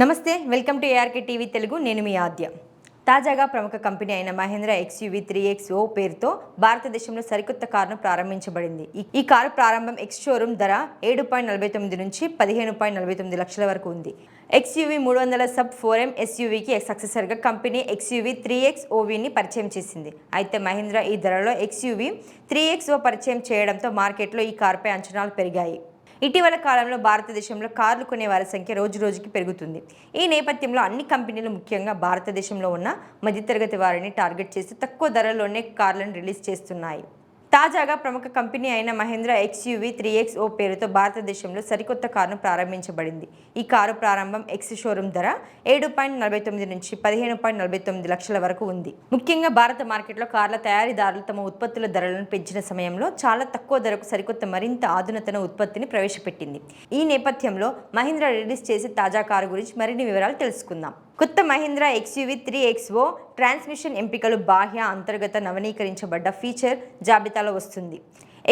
నమస్తే welcome to ARK TV Telugu నేను మీ ఆద్య. తాజాగా ప్రముఖ కంపెనీ అయిన Mahindra XUV three X O పేరుతో భారతదేశంలో సరికొత్త కారును ప్రారంభించబడింది. ఈ- కారు ప్రారంభం ఎక్స్ షోరూమ్ ధర ఏడు పాయింట్ నలభై తొమ్మిది నుంచి పదిహేను పాయింట్ నలభై తొమ్మిది లక్షల వరకు ఉంది. ఎక్స్యూవీ మూడు వందల సబ్ ఫోర్ ఎం ఎస్యూవీకి సక్సెసర్గా కంపెనీ ఎక్స్యూవీ త్రీ ఎక్స్ ఓవీని పరిచయం చేసింది. అయితే మహేంద్ర ఈ ధరలో ఎక్స్యూవీ త్రీ ఎక్స్ ఓ పరిచయం చేయడంతో మార్కెట్లో ఈ కారుపై అంచనాలు పెరిగాయి. ఇటీవల కాలంలో భారతదేశంలో కార్లు కొనే వారి సంఖ్య రోజు రోజుకి పెరుగుతుంది. ఈ నేపథ్యంలో అన్ని కంపెనీలు ముఖ్యంగా భారతదేశంలో ఉన్న మధ్యతరగతి వారిని టార్గెట్ చేసి తక్కువ ధరలోనే కార్లను రిలీజ్ చేస్తున్నాయి. తాజాగా ప్రముఖ కంపెనీ అయిన Mahindra XUV three X O పేరుతో భారతదేశంలో సరికొత్త కారును ప్రారంభించబడింది. ఈ కారు ప్రారంభం ఎక్స్ షోరూమ్ ధర ఏడు పాయింట్ నలభై తొమ్మిది నుంచి పదిహేను పాయింట్ నలభై తొమ్మిది లక్షల వరకు ఉంది. ముఖ్యంగా భారత మార్కెట్లో కార్ల తయారీదారులు తమ ఉత్పత్తుల ధరలను పెంచిన సమయంలో చాలా తక్కువ ధరకు సరికొత్త మరింత ఆధునతన ఉత్పత్తిని ప్రవేశపెట్టింది. ఈ నేపథ్యంలో మహీంద్ర రిలీజ్ చేసే తాజా కారు గురించి మరిన్ని వివరాలు తెలుసుకుందాం. కొత్త Mahindra XUV three XO transmission ఎంపికలు బాహ్య అంతర్గత నవనీకరించబడ్డ ఫీచర్ జాబితాలో వస్తుంది.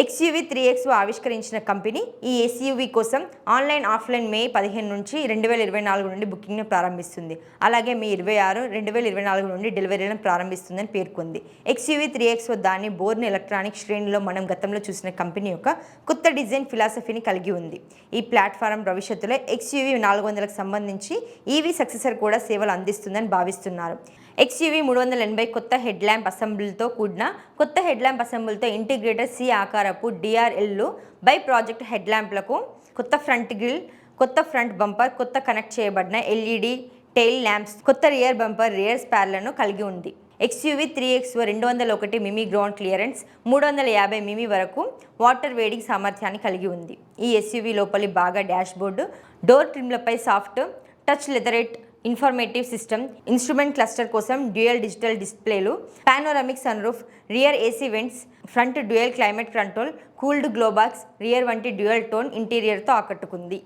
ఎక్స్యూవీ త్రీ ఎక్స్ ఆవిష్కరించిన కంపెనీ ఈ ఎస్యూవీ కోసం ఆన్లైన్ ఆఫ్లైన్ మే పదిహేను నుంచి రెండు వేల ఇరవై నాలుగు నుండి బుకింగ్ను ప్రారంభిస్తుంది. అలాగే మే ఇరవై ఆరు రెండు వేల ఇరవై నాలుగు నుండి డెలివరీలను ప్రారంభిస్తుందని పేర్కొంది. ఎక్స్యూవీ త్రీ ఎక్స్ దాని బోర్న్ ఎలక్ట్రానిక్ శ్రేణిలో మనం గతంలో చూసిన కంపెనీ యొక్క కొత్త డిజైన్ ఫిలాసఫీని కలిగి ఉంది. ఈ ప్లాట్ఫారం భవిష్యత్తులో ఎక్స్యూవీ నాలుగు వందలకు సంబంధించి ఈవీ సక్సెసర్ కూడా సేవలు అందిస్తుందని భావిస్తున్నారు. ఎక్స్యూవీ మూడు వందల ఎనభై కొత్త హెడ్ ల్యాంప్ అసెంబ్లీతో కూడిన కొత్త హెడ్ ల్యాంప్ అసెంబ్లీతో ఇంటిగ్రేటెడ్ సి ఆకారపు డిఆర్ఎల్లు బై ప్రాజెక్ట్ హెడ్ ల్యాంప్లకు కొత్త ఫ్రంట్ గ్రిల్ కొత్త ఫ్రంట్ బంపర్ కొత్త కనెక్ట్ చేయబడిన ఎల్ఈడి టెయిల్ ల్యాంప్స్ కొత్త రియర్ బంపర్ రియర్ స్పార్లను కలిగి ఉంది. ఎక్స్యూవీ త్రీ ఎక్స్ రెండు వందల ఒకటి మిమీ గ్రౌండ్ క్లియరెన్స్ మూడు వందల యాభై మిమీ వరకు వాటర్ వేడింగ్ సామర్థ్యాన్ని కలిగి ఉంది. ఈ ఎస్యూవీ లోపలి బాగా dashboard door ట్రిమ్లపై soft touch leatherette informative system instrument cluster కోసం dual digital డిస్ప్లేలు panoramic sunroof rear AC vents front dual climate control cooled glovebox rear వంటి డ్యూయల్ టోన్ ఇంటీరియర్తో ఆకట్టుకుంది.